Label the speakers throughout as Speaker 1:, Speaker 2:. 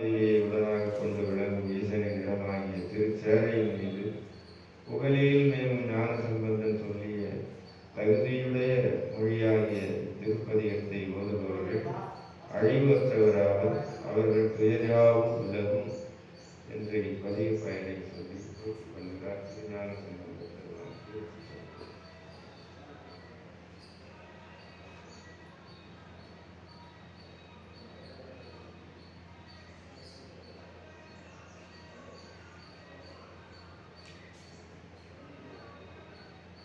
Speaker 1: தேவியை உடனாக கொண்டு விளங்கும் ஈசனின் இடமாகிய திருச்சேரையின் மீது புகழில் மேலும் ஞான சம்பந்தம் சொல்லிய தகுதியுடைய மொழியாகிய திருப்பதிகத்தை ஓதுபவர்கள் அழிவு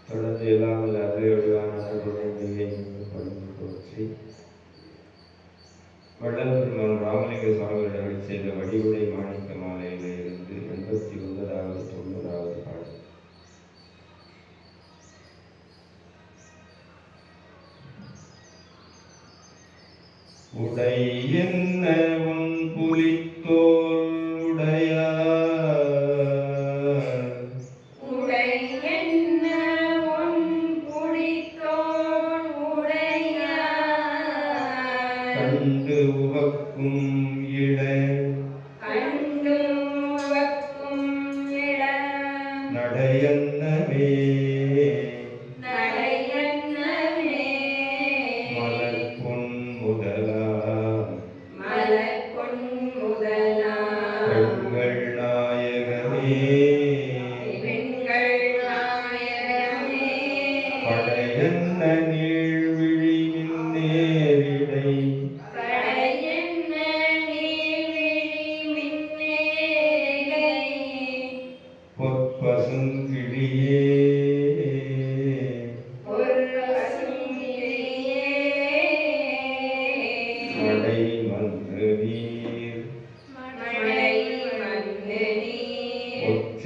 Speaker 1: தொடர்ந்து எல்லாம் வல்ல அருளையுடையான அருளுடைய பணிந்து போற்றி வள்ளல் ராமலிங்க சுவாமிகள் அருளி செய்த வடிவுடை மாணிக்க மாலையில இருந்து எண்பத்தி ஒன்பதாவது தொண்ணூறாவது பாடல் உடை என்ன உன்
Speaker 2: புலித்தோ
Speaker 1: கண்டு உவக்கும் இட நடையன்னமே. மலர் பொன் முதலா
Speaker 2: மலர் பொன் முதலாம்.
Speaker 1: பெண்கள் நாயகமே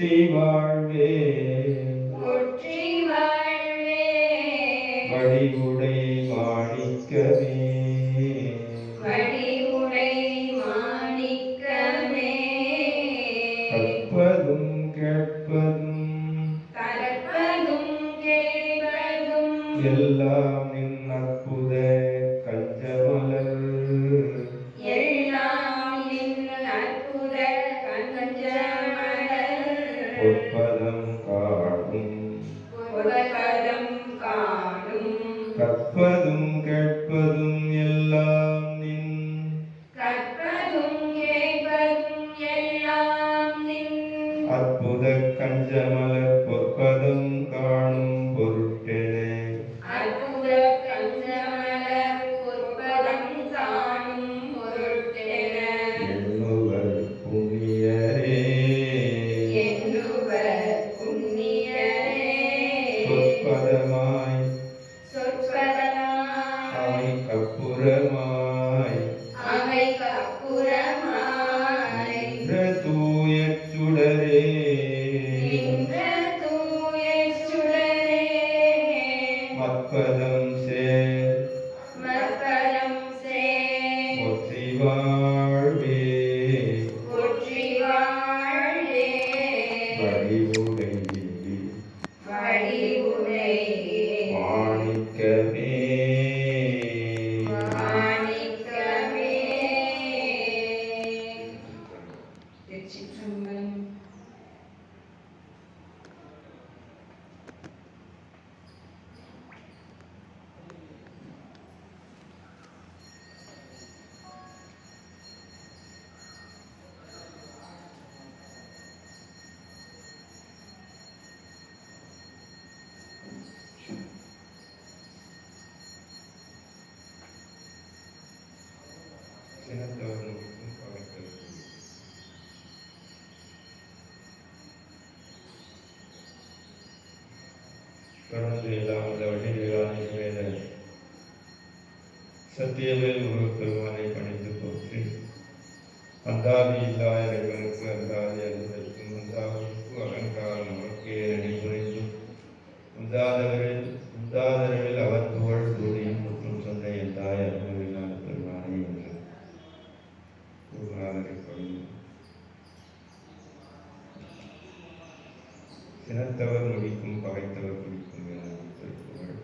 Speaker 1: ஒற்றி வாழ்வே
Speaker 2: ஒற்றி வாழ்வே.
Speaker 1: வடிவுடை மாணிக்கமே
Speaker 2: வடிவுடை மாணிக்கமே.
Speaker 1: கற்பதும் கேட்பதும்
Speaker 2: கற்பதும் கேட்பதும்
Speaker 1: எல்லாம் நின் அற்புத கஞ்சமலர்
Speaker 2: எல்லாம் நின் அற்புத கஞ்சமலர்.
Speaker 1: Opa.
Speaker 2: சொற்பதமாய்.
Speaker 1: அவை கப்புறமாய்
Speaker 2: அவை கற்பூரமாய்
Speaker 1: நின்ற தூய சுடரே. கடந்து எல்லாம் உள்ள வழிகளான வேத சத்தியவேல் முருகப்பெருமானை பணிந்து போற்றி அந்தாதி இல்லா இறைவனுக்கு அந்தாதி அறிவதற்கும் அந்தாவுக்கு அகங்காரம் நமக்கே அணி உந்தாதவரில் உந்தாதரவில் குடிக்கும் பகைத்தவர் குடிக்கும் திருக்குறள்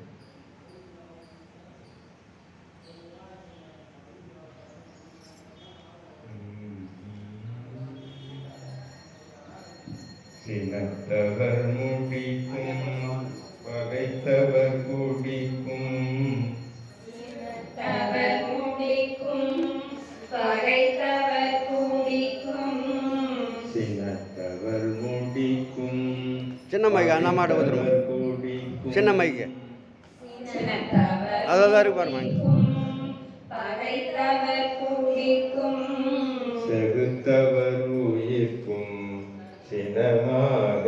Speaker 1: சினத்தவர் முடிக்கும் பகைத்தவர் குடிக்கும்
Speaker 3: சின்ன மைக்கு
Speaker 1: அண்ணாமாட்ட கொடுத்துருமா
Speaker 3: சின்ன மைக்கு அதான் இருக்கு பாருமா
Speaker 1: செகுத்தவர் உயிர்க்கும் சினமாக.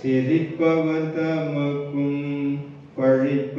Speaker 1: சிரிப்பவர் தமக்கும் பழிப்ப